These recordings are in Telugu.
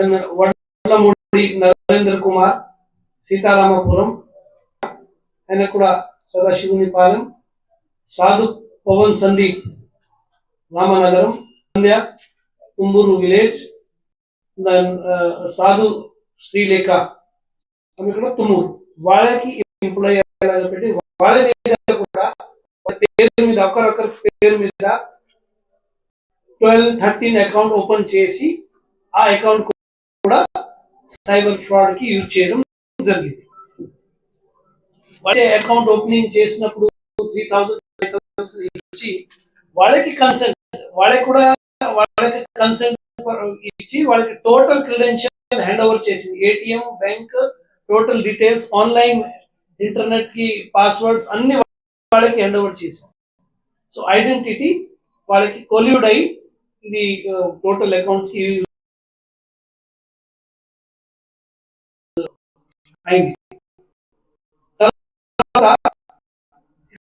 వడ్లమూడి నరేంద్ర కుమార్ సీతారామపురం ఆయన కూడా సదాశివుని పాలెం సాధు పవన్ సందీప్ రామనగరం సంధ్య తుమ్మూరు విలేజ్ సాధు శ్రీలేఖ ఆమె కూడా తుమ్మూరు. వాళ్ళకి ఎంప్లాయ్ పెట్టి వాళ్ళ మీద కూడా పేరు మీద ఒకరొకరి పేరు మీద ట్వెల్వ్ థర్టీన్ అకౌంట్ ఓపెన్ చేసి ఆ అకౌంట్ సైబర్ ఫ్రాడ్కి యూజ్ చేయడం జరిగింది. వాళ్ళే అకౌంట్ ఓపెనింగ్ చేసినప్పుడు త్రీ థౌసండ్ ఇచ్చి వాళ్ళకి కన్సెంట్ వాళ్ళకి కూడా వాళ్ళకి కన్సెంట్ ఇచ్చి వాళ్ళకి టోటల్ క్రెడెన్షియల్ హ్యాండ్ ఓవర్ చేసింది ATM bank total details online ఇంటర్నెట్కి passwords అన్ని వాళ్ళకి హ్యాండ్ ఓవర్ చేసాం సో ఐడెంటిటీ వాళ్ళకి కొల్యూడ్ అయి ఇది uh, టోటల్ అకౌంట్స్కి అయింది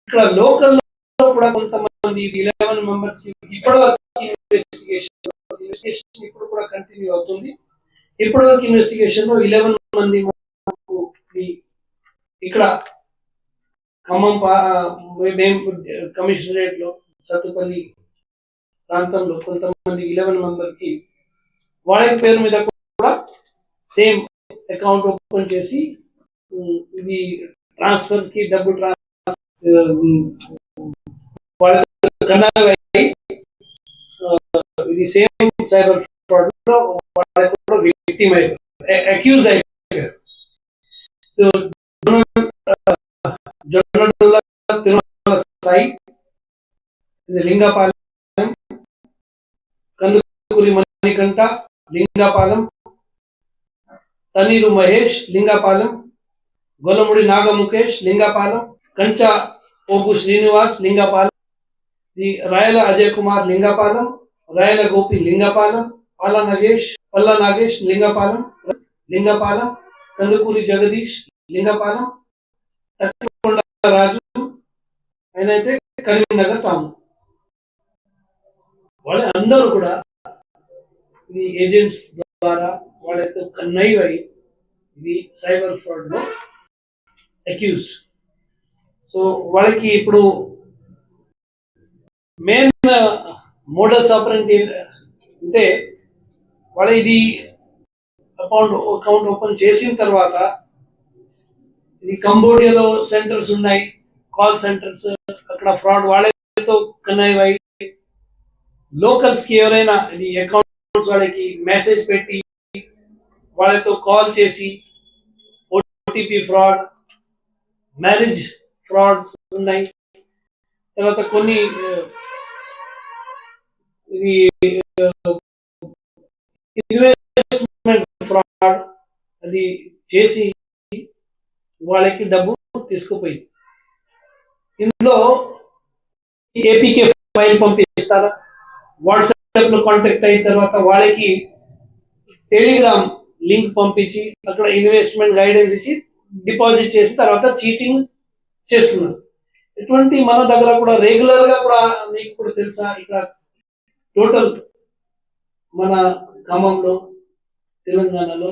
ఇక్కడ లోకల్లో కూడా కొంతమంది ఇలెవెన్ మెంబర్స్ ఇప్పటి వరకు ఇన్వెస్టిగేషన్ ఇన్వెస్టిగేషన్ ఇప్పుడు కూడా కంటిన్యూ అవుతుంది. ఇప్పటి వరకు ఇన్వెస్టిగేషన్లో ఇలెవెన్ మంది ఇక్కడ ఖమ్మం మేము కమిషనరేట్లో సత్తుపల్లి ప్రాంతంలో కొంతమంది ఇలెవెన్ మెంబర్కి వాళ్ళ పేరు మీద కూడా సేమ్ అకౌంట్ ఓపెన్ చేసి ఇది ట్రాన్స్ఫర్కి డబ్బు ట్రాన్స్ఫర్ ఇది సేమ్ సైబర్ ఫ్రాడ్లో వాళ్ళకి కూడా విక్టిమ్ అయిపోయారు అక్యూజ్ అయిపోయారు సో, తిరుమల సాయి ఇది లింగపాలెం కందుకూరి మణికంఠ లింగపాలెం తనీరు మహేష్ లింగపాలెం. గొల్లముడి నాగముఖేష్ లింగపాలెం. కంచ ఓపు శ్రీనివాస్ లింగపాలెం. శ్రీ రాయల అజయ్ కుమార్ లింగపాలెం. రాయల గోపి లింగపాలెం. పాల నగేష్ పల్ల నాగేష్ లింగపాలెం. లింగపాలెం. కందుకూరి జగదీష్ లింగపాలెం. రాజు. ఆయన అయితే కరీంనగర్ తాము. వాళ్ళందరూ కూడా ఈ ఏజెంట్స్ ద్వారా వాళ్ళతో కన్నైవ్ అయ్యి ఇది సైబర్ ఫ్రాడ్లో అక్యూజ్డ్. సో వాళ్ళకి ఇప్పుడు మెయిన్ మోడల్స్ ఆపరెంట్ అంటే వాళ్ళ ఇది అకౌంట్ అకౌంట్ ఓపెన్ చేసిన తర్వాత ఇది కంబోడియాలో సెంటర్స్ ఉన్నాయి కాల్ సెంటర్స్ అక్కడ ఫ్రాడ్ వాళ్ళతో కన్నైవ్ అయ్యి లోకల్స్కి ఎవరైనా ఇది అకౌంట్స్ వాళ్ళకి మెసేజ్ పెట్టి వాళ్ళతో కాల్ చేసి ఓటీపీ ఫ్రాడ్ మ్యారేజ్ ఫ్రాడ్స్ ఉన్నాయి. తర్వాత కొన్ని ఇది ఇన్వెస్ట్మెంట్ ఫ్రాడ్ అది చేసి వాళ్ళకి డబ్బు తీసుకుపోయింది. ఇందులో ఏపీకే ఫైల్ పంపిస్తారా? వాట్సాప్లో కాంటాక్ట్ అయిన తర్వాత వాళ్ళకి టెలిగ్రామ్ లింక్ పంపించి అక్కడ ఇన్వెస్ట్మెంట్ గైడెన్స్ ఇచ్చి డిపాజిట్ చేసి తర్వాత చీటింగ్ చేస్తున్నారు. ఇటువంటి మన దగ్గర కూడా రెగ్యులర్గా కూడా మీకు కూడా తెలుసా ఇక్కడ టోటల్ మన ఖమ్మంలో తెలంగాణలో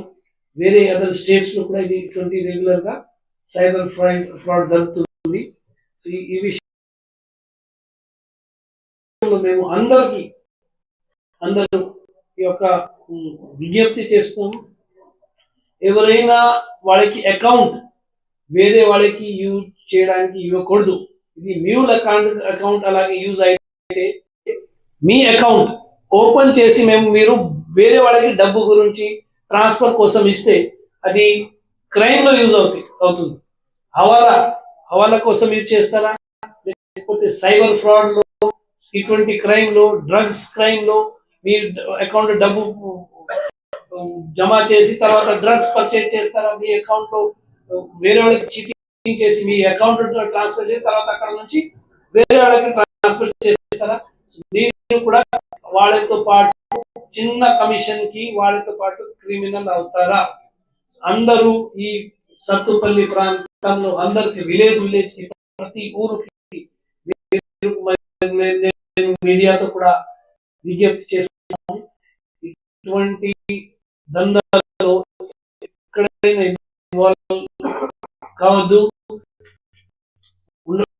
వేరే అదర్ స్టేట్స్లో కూడా ఇది ఇటువంటి రెగ్యులర్గా సైబర్ ఫ్రాడ్ ఫ్రాడ్ జరుగుతుంది. సో ఈ- విషయంలో మేము అందరికీ అందరూ ఈ యొక్క విజ్ఞప్తి చేస్తున్నాము ఎవరైనా వాళ్ళకి అకౌంట్ వేరే వాళ్ళకి యూజ్ చేయడానికి ఇవ్వకూడదు. ఇది మ్యూల్ అకౌంట్ అకౌంట్ అలాగే యూజ్ అయితే మీ అకౌంట్ ఓపెన్ చేసి మేము మీరు వేరే వాళ్ళకి డబ్బు గురించి ట్రాన్స్ఫర్ కోసం ఇస్తే అది క్రైమ్లో యూజ్ అవుతుంది అవుతుంది. హవాలా హవాలా కోసం యూజ్ చేస్తారా? లేకపోతే సైబర్ ఫ్రాడ్లో ఇటువంటి క్రైమ్లో డ్రగ్స్ క్రైమ్లో మీ అకౌంట్ డబ్బు జమ చేసి తర్వాత డ్రగ్స్ పర్చేజ్ చేస్తారా మీ అకౌంట్లో? వేరే వాళ్ళకి చీటింగ్ చేసి మీ అకౌంట్ ట్రాన్స్ఫర్ చేసి తర్వాత అక్కడ నుంచి వేరే వాళ్ళకి ట్రాన్స్ఫర్ చేస్తారా? మీరు కూడా వాళ్ళతో పాటు చిన్న కమిషన్కి వాళ్ళతో పాటు క్రిమినల్ అవుతారా? అందరూ ఈ సత్తుపల్లి ప్రాంతంలో అందరికి విలేజ్ విలేజ్కి ప్రతి ఊరికి మీడియాతో కూడా విజ్ఞప్తి చేస్తున్నాము ఇటువంటి దందాలో ఎక్కడైనా ఇన్వాల్వ్ కావద్దు.